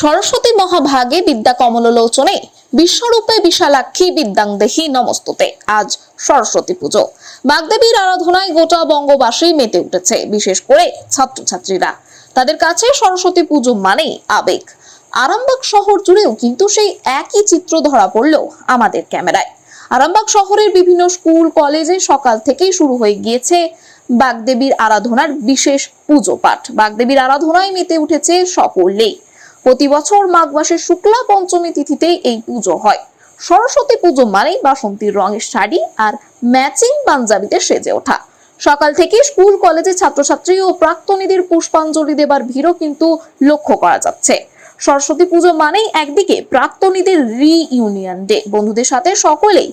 সরস্বতী মহাভাগে বিদ্যা কমলোচনে বিশ্বরূপে বিশালাক্ষী বিদ্যাংদেহী নমস্ততে। আজ সরস্বতী পুজো। বাগদেবীর আরাধনায় গোটা বঙ্গবাসী মেতে উঠেছে, বিশেষ করে ছাত্রছাত্রীরা। তাদের কাছে সরস্বতী পুজো মানেই আবেগ। আরামবাগ শহর জুড়েও কিন্তু সেই একই চিত্র ধরা পড়ল আমাদের ক্যামেরায়। আরামবাগ শহরের বিভিন্ন স্কুল, কলেজে সকাল থেকেই শুরু হয়ে গিয়েছে বাগদেবীর আরাধনার বিশেষ পুজো পাঠ। বাগদেবীর আরাধনায় মেতে উঠেছে সকলেই। প্রতি বছর মাঘ মাসের শুক্লা পঞ্চমী তিথিতে এই পুজো হয়। সরস্বতী পুজো মানেই বাসন্তীর রঙের শাড়ি আর ম্যাচিং পাঞ্জাবিতে সেজে ওঠা। সকাল থেকে স্কুল, কলেজে ছাত্রছাত্রী ও প্রাক্তনীদের পুষ্পাঞ্জলি দেবার ভিড়ও কিন্তু লক্ষ্য করা যাচ্ছে। সরস্বতী পুজো মানেই একদিকে প্রাক্তনীদের রিইউনিয়ন ডে বন্ধুদের সাথে সকলেই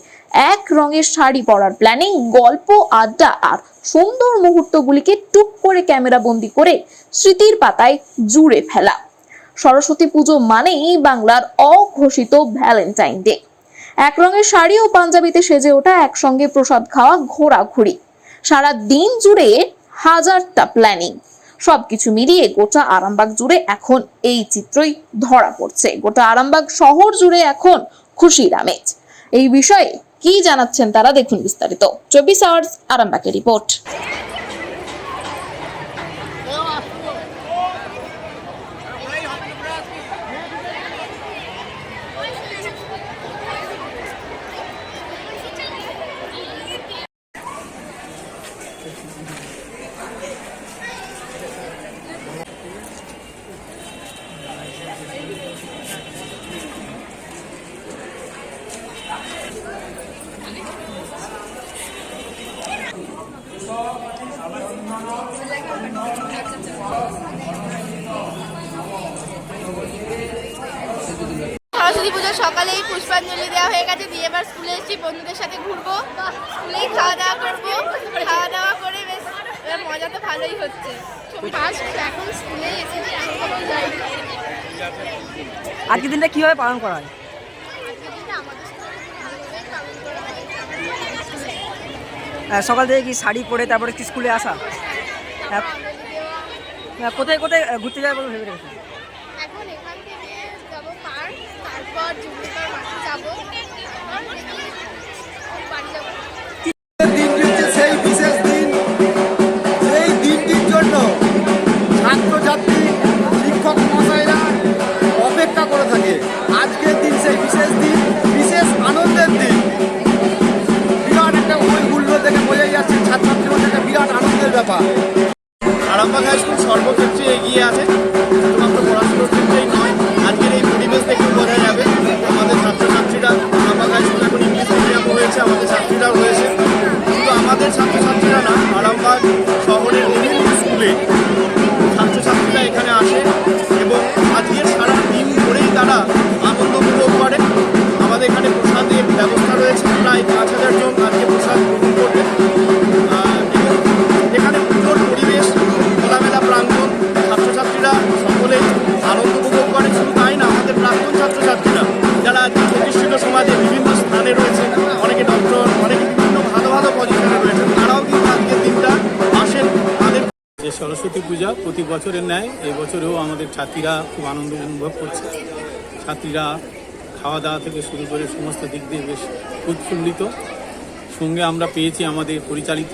এক রঙের শাড়ি পরার প্ল্যানিং গল্প, আড্ডা আর সুন্দর মুহূর্তগুলিকে টুক করে ক্যামেরা বন্দি করে স্মৃতির পাতায় জুড়ে ফেলা। সরস্বতী পুজো মানেই বাংলার অঘোষিত ভ্যালেন্টাইন ডে। এক রঙের শাড়ি ও পাঞ্জাবিতে সেজে ওঠা একসঙ্গে প্রসাদ খাওয়া ঘোরাঘুরি। সারা দিন জুড়ে হাজারটা প্ল্যানিং সবকিছু মিলিয়ে গোটা আরামবাগ জুড়ে এখন এই চিত্রই ধরা পড়ছে। গোটা আরামবাগ শহর জুড়ে এখন খুশির আমেজ। এই বিষয়ে কি জানাচ্ছেন তারা দেখুন বিস্তারিত। চব্বিশ আওয়ার্স আরামবাগের রিপোর্ট সরস্বতী পুজোর সকালেই পুষ্পাঞ্জলি দেওয়া হয়ে গেছে। দিয়ে এবার স্কুলে এসেছি, বন্ধুদের সাথে ঘুরবো। স্কুলেই খাওয়া দাওয়া করব। খাওয়া দাওয়া করে বেশ মজা তো ভালোই হচ্ছে। এখন স্কুলে এসেছি। আজকের দিনটা কীভাবে পালন করা হয়? সকাল থেকে কি শাড়ি পরে তারপরে কি স্কুলে আসা তারপর আঞ্জলি দেওয়া। আহ, কোথায় কোথায় ঘুরতে যাবে বলে ভেবে রেখেছো? এখন এখান থেকে যাব পার্ক তারপর জুবিকার মাঠে যাব। বাড়ি যাব। দিনটি পূজা প্রতি বছরের ন্যায়, এই বছরেও আমাদের ছাত্রীরা খুব আনন্দ অনুভব করছে। ছাত্রীরা খাওয়া দাওয়া থেকে শুরু করে সমস্ত দিক দিয়ে বেশ উৎফুল্লিত। সঙ্গে আমরা পেয়েছি আমাদের পরিচালিত,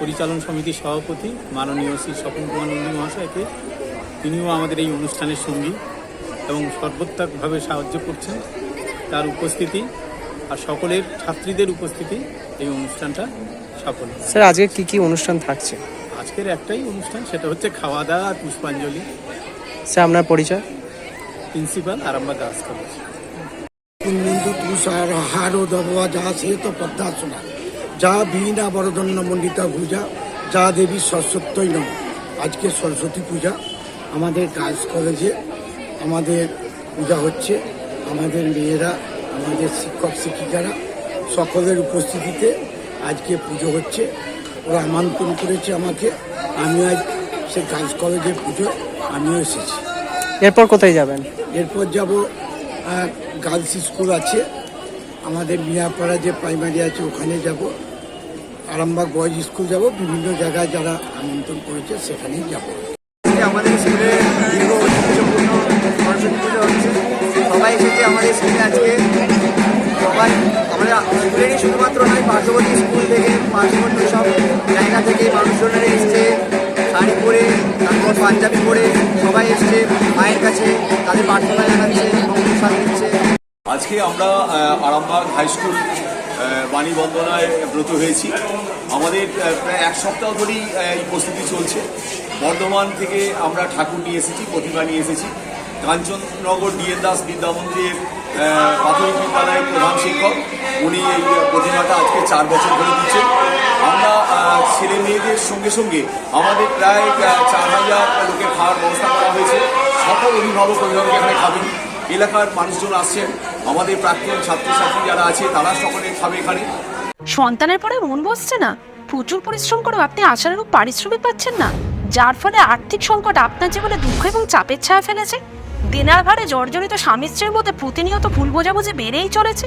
পরিচালন সমিতির সভাপতি মাননীয় শ্রী স্বপন কুমার নন্দী মহাশয়কে। তিনিও আমাদের এই অনুষ্ঠানের সঙ্গী এবং সর্বোত্তকভাবে সাহায্য করছেন তার উপস্থিতি আর সকলের ছাত্রীদের উপস্থিতি এই অনুষ্ঠানটা সফল স্যার, আজকে কি কি অনুষ্ঠান থাকছে? আজকের একটাই অনুষ্ঠান সেটা হচ্ছে খাওয়া দাওয়া আর পুষ্পাঞ্জলি। স্যার আপনার পরিচয়? Principal Arambagh Das college. কুন্দিন্দু তুষার হারো দবা যা শ্বেত পদ্মাসনা যা বীণা বরদন্ন মণ্ডিতা পূজা যা দেবী সরস্বত্যই নম। আজকে সরস্বতী পূজা। আমাদের গার্লস কলেজে আমাদের পূজা হচ্ছে। আমাদের মেয়েরা আমাদের শিক্ষক শিক্ষিকারা সকলের উপস্থিতিতে আজকে পুজো হচ্ছে। ওরা আমন্ত্রণ করেছে আমাকে আমি আজ সে কাজ কলেজের পুজো আমিও এসেছি। এরপর কোথায় যাবেন? এরপর যাব গার্লস স্কুল আছে আমাদের মিয়াপাড়া যে প্রাইমারি আছে ওখানে যাব। আরামবাগ বয়েজ স্কুল যাব বিভিন্ন জায়গায় যারা আমন্ত্রণ করেছে সেখানেই যাব। আমাদের স্কুলে সবাই এসেছে আমাদের স্কুলে আজকে। সবাই আমাদের স্কুলেরই শুধুমাত্র নয় পার্শ্ববর্তী স্কুল থেকে পার্শ্ববর্তী সব মানুষজনেরা এসছে শাড়ি পরে তারপর পাঞ্জাবি পরে সবাই এসছে মায়ের কাছে তাদের প্রার্থনা জানাচ্ছে প্রসাদ দিচ্ছে আজকে আমরা আরামবাগ হাই স্কুল বাণী বন্দনায় ব্রত হয়েছি। আমাদের প্রায় এক সপ্তাহ ধরেই এই প্রস্তুতি চলছে। বর্ধমান থেকে আমরা ঠাকুর নিয়ে এসেছি প্রতিমা নিয়ে এসেছি। কাঞ্চননগর ডিএন দাস বিদ্যামন্দিরের আহ, প্রাথমিক বিদ্যালয়ের প্রধান শিক্ষক উনি এই প্রতিমাটা আজকে চার বছর ধরে দিচ্ছেন ছেলে মেয়েদের সঙ্গে সঙ্গে আমাদের প্রায় চার হাজার লোকের খাওয়ার ব্যবস্থা করা হয়েছে। সকল অভিভাবক অভিভাবক এখানে খাবেন। এলাকার মানুষজন আসছেন। আমাদের প্রাক্তন ছাত্রছাত্রী যারা আছে, তারা সকলে খাবে এখানে। সন্তানের পরে মন বসছে না। প্রচুর পরিশ্রম করেও আপনি আশানুরূপ পারিশ্রমিক পাচ্ছেন না। যার ফলে আর্থিক সংকট আপনার জীবনে দুঃখ এবং চাপের ছায়া ফেলেছে। দিনার ভারে জর্জরিত স্বামী স্ত্রীর মধ্যে প্রতিনিয়ত ভুল বোঝাবুঝি বেড়েই চলেছে।